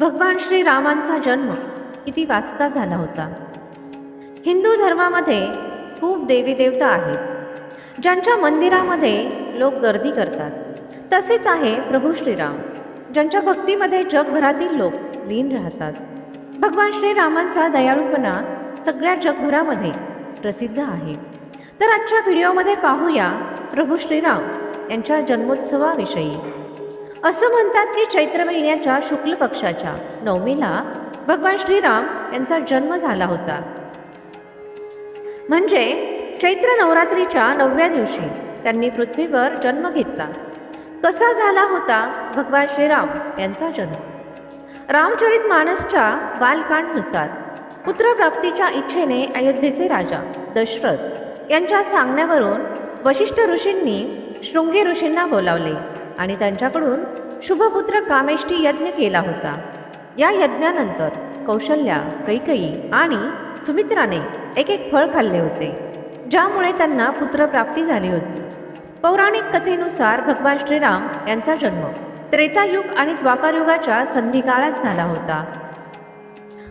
भगवान श्रीरामांचा जन्म किती वाजता झाला होता? हिंदू धर्मामध्ये खूप देवी देवता आहेत. ज्यांच्या मंदिरामध्ये लोक गर्दी करतात. तसेच आहे प्रभू श्रीराम. ज्यांच्या भक्तीमध्ये जगभरातील लोक लीन राहतात. भगवान श्रीरामांचा दयाळूपणा सगळ्या जगभरामध्ये प्रसिद्ध आहे. तर आजच्या व्हिडिओमध्ये पाहूया प्रभू श्रीराम यांच्या जन्मोत्सवाविषयी. असं म्हणतात की चैत्र महिन्याच्या शुक्ल पक्षाच्या नवमीला भगवान श्रीराम यांचा जन्म झाला होता. म्हणजे चैत्र नवरात्रीच्या नवव्या दिवशी त्यांनी पृथ्वीवर जन्म घेतला. कसा झाला होता भगवान श्रीराम यांचा जन्म? रामचरित मानसच्या बालकांडनुसार पुत्रप्राप्तीच्या इच्छेने अयोध्येचे राजा दशरथ यांच्या सांगण्यावरून वशिष्ठ ऋषींनी शृंगी ऋषींना बोलावले. आणि त्यांच्याकडून शुभपुत्र कामेष्टी यज्ञ केला होता. या यज्ञानंतर कौशल्या कैकई आणि सुमित्राने एक एक फळ खाल्ले होते ज्यामुळे त्यांना पुत्रप्राप्ती झाली होती. पौराणिक कथेनुसार भगवान श्रीराम यांचा जन्म त्रेतायुग आणि द्वापारयुगाच्या संधिकाळात झाला होता.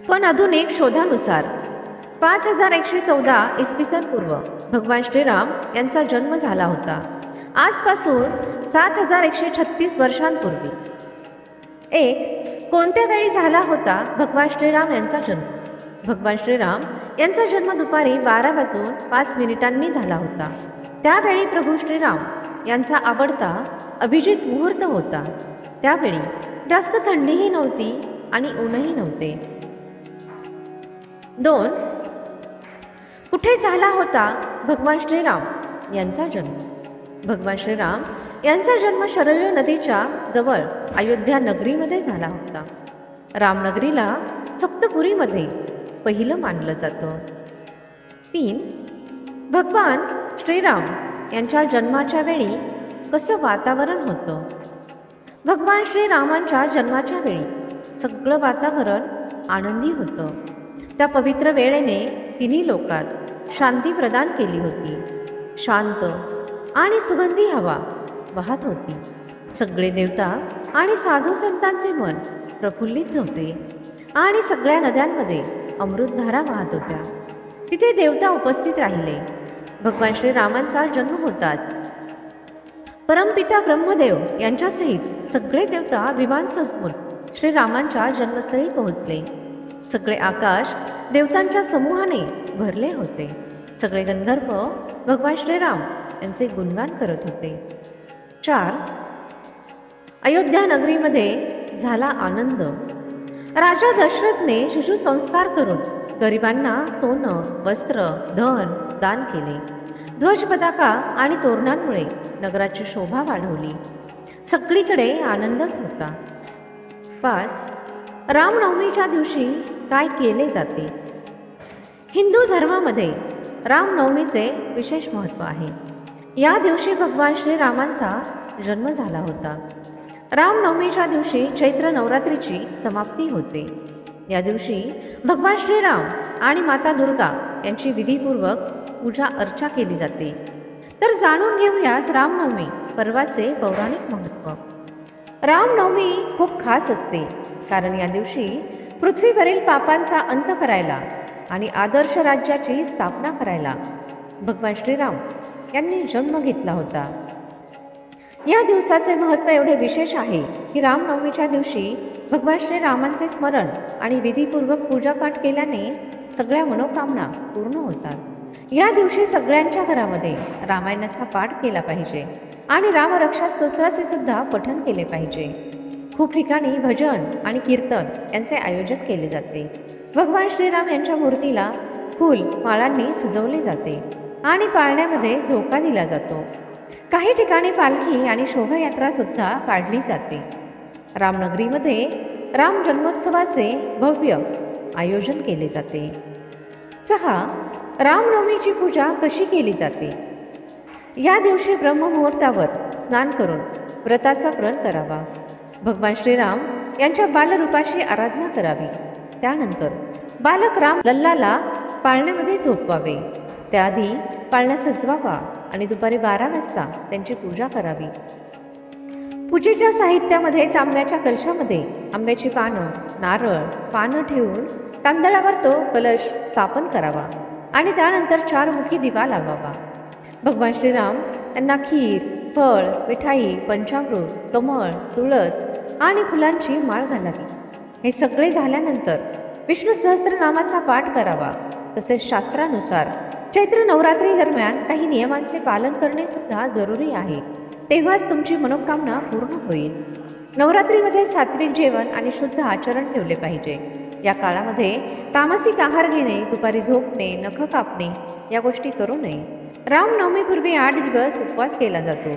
पण आधुनिक शोधानुसार पाच हजार एकशे चौदा इसवी सन पूर्व भगवान श्रीराम यांचा जन्म झाला होता. आजपासून सात हजार एकशे छत्तीस वर्षांपूर्वी. एक कोणत्या वेळी झाला होता भगवान श्रीराम यांचा जन्म? भगवान श्रीराम यांचा जन्म दुपारी बारा वाजून पाच मिनिटांनी झाला होता. त्यावेळी प्रभू श्रीराम यांचा आवडता अभिजित मुहूर्त होता. त्यावेळी जास्त थंडीही नव्हती आणि ऊनही नव्हते. दोन कुठे झाला होता भगवान श्रीराम यांचा जन्म? भगवान श्रीराम यांचा जन्म शरयू नदीच्या जवळ अयोध्या नगरीमध्ये झाला होता. रामनगरीला सप्तपुरीमध्ये पहिलं मानलं जातं. तीन भगवान श्रीराम यांच्या जन्माच्या वेळी कसं वातावरण होतं? भगवान श्रीरामांच्या जन्माच्या वेळी सगळं वातावरण आनंदी होतं. त्या पवित्र वेळेने तिन्ही लोकात शांती प्रदान केली होती. शांत आणि सुगंधी हवा. वाहत होती. सगळे देवता आणि साधू संतांचे मन प्रफुल्लित होते. आणि सगळ्या नद्यांमध्ये अमृतधारा वाहत होत्या. तिथे देवता उपस्थित राहिले. भगवान श्रीरामांचा जन्म होताच. परमपिता ब्रह्मदेव यांच्यासहित सगळे देवता विमान सजवून श्रीरामांच्या जन्मस्थळी पोहोचले. सगळे आकाश देवतांच्या समूहाने भरले होते. सगळे गंधर्व भगवान श्रीराम यांचे गुणगान करत होते. चार अयोध्या नगरीमध्ये झाला आनंद. राजा दशरथने शिशुसंस्कार करून गरिबांना सोनं वस्त्र धन दान केले. ध्वज पताका आणि तोरणांमुळे नगराची शोभा वाढवली. सगळीकडे आनंदच होता. पाच रामनवमीच्या दिवशी काय केले जाते? हिंदू धर्मामध्ये रामनवमीचे विशेष महत्त्व आहे. या दिवशी भगवान श्रीरामांचा जन्म झाला होता. रामनवमीच्या दिवशी चैत्र नवरात्रीची समाप्ती होते. या दिवशी भगवान श्रीराम आणि माता दुर्गा यांची विधीपूर्वक पूजा अर्चा केली जाते. तर जाणून घेऊयात रामनवमी पर्वाचे पौराणिक महत्त्व. रामनवमी खूप खास असते कारण या दिवशी पृथ्वीवरील पापांचा अंत करायला आणि आदर्श राज्याची स्थापना करायला. भगवान श्रीराम यांनी जन्म घेतला होता. या दिवसाचे महत्त्व एवढे विशेष आहे की रामनवमीच्या दिवशी भगवान श्रीरामांचे स्मरण आणि विधीपूर्वक पूजापाठ केल्याने सगळ्या मनोकामना पूर्ण होतात. या दिवशी सगळ्यांच्या घरामध्ये रामायणाचा पाठ केला पाहिजे आणि रामरक्षा स्तोत्राचे सुद्धा पठण केले पाहिजे. खूप ठिकाणी भजन आणि कीर्तन यांचे आयोजन केले जाते. भगवान श्रीराम यांच्या मूर्तीला फूल माळांनी सजवले जाते आणि पाळण्यामध्ये झोका दिला जातो. काही ठिकाणी पालखी आणि शोभायात्रासुद्धा काढली जाते. रामनगरीमध्ये राम जन्मोत्सवाचे भव्य आयोजन केले जाते. सहा रामनवमीची पूजा कशी केली जाते? या दिवशी ब्रह्ममुहूर्तावर स्नान करून व्रताचा प्रण करावा. भगवान श्रीराम यांच्या बालरूपाची आराधना करावी. त्यानंतर बालक राम लल्लाला पाळण्यामध्ये झोपवावे. त्याआधी पाळणा सजवावा आणि दुपारी बारा वाजता त्यांची पूजा करावी. पूजेच्या साहित्यामध्ये तांब्याच्या कलशामध्ये आंब्याची पानं नारळ पानं ठेवून तांदळावर तो कलश स्थापन करावा आणि त्यानंतर चार मुखी दिवा लावावा. भगवान श्रीराम यांना खीर फळ मिठाई पंचामृत कमळ तुळस आणि फुलांची माळ घालावी. हे सगळे झाल्यानंतर विष्णू सहस्त्रनामाचा पाठ करावा. तसेच शास्त्रानुसार चैत्र नवरात्री दरम्यान काही नियमांचे पालन करणे सुद्धा जरुरी आहे. तेव्हाच तुमची मनोकामना पूर्ण होईल. नवरात्रीमध्ये सात्विक जेवण आणि शुद्ध आचरण ठेवले पाहिजे. या काळामध्ये तामसिक आहार घेणे दुपारी झोपणे नख कापणे या गोष्टी करू नये. रामनवमीपूर्वी आठ दिवस उपवास केला जातो.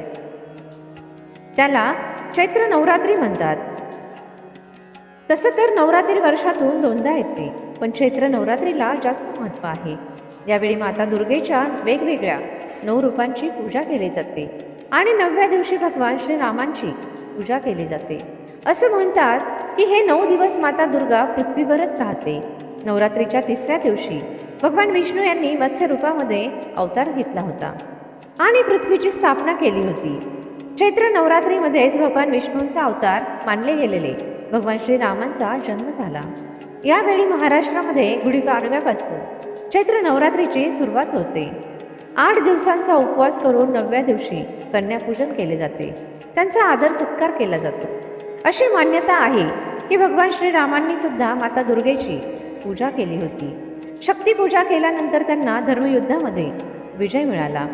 त्याला चैत्र नवरात्री म्हणतात. तसं तर नवरात्री वर्षातून दोनदा येते पण चैत्र नवरात्रीला जास्त महत्त्व आहे. यावेळी माता दुर्गेच्या वेगवेगळ्या नऊ रूपांची पूजा केली जाते आणि नवव्या दिवशी भगवान श्रीरामांची पूजा केली जाते. असं म्हणतात की हे नऊ दिवस माता दुर्गा पृथ्वीवरच राहते. नवरात्रीच्या तिसऱ्या दिवशी भगवान विष्णू यांनी मत्स्यरूपामध्ये अवतार घेतला होता आणि पृथ्वीची स्थापना केली होती. चैत्र नवरात्रीमध्येच भगवान विष्णूंचा अवतार मानले गेलेले. भगवान श्रीरामांचा जन्म झाला. यावेळी महाराष्ट्रामध्ये गुढीपाडव्यापासून चैत्र नवरात्रीची सुरुवात होते. आठ दिवसांचा उपवास करून नवव्या दिवशी कन्यापूजन केले जाते. त्यांचा आदर सत्कार केला जातो. अशी मान्यता आहे की भगवान श्रीरामांनी सुद्धा माता दुर्गेची पूजा केली होती. शक्तीपूजा केल्यानंतर त्यांना धर्मयुद्धामध्ये विजय मिळाला.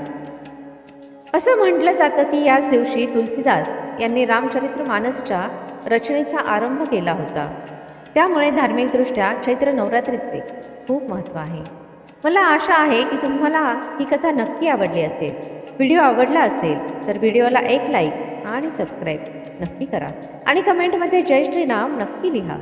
असं म्हटलं जातं की याच दिवशी तुलसीदास यांनी रामचरित्र मानसच्या रचनेचा आरंभ केला होता. त्यामुळे धार्मिकदृष्ट्या चैत्र नवरात्रीचे खूप महत्त्व आहे. मला आशा आहे की तुम्हाला ही कथा नक्की आवडली असेल. व्हिडिओ आवडला असेल तर व्हिडिओला एक लाईक आणि सबस्क्राईब नक्की करा. आणि कमेंटमध्ये जय श्रीराम नक्की लिहा.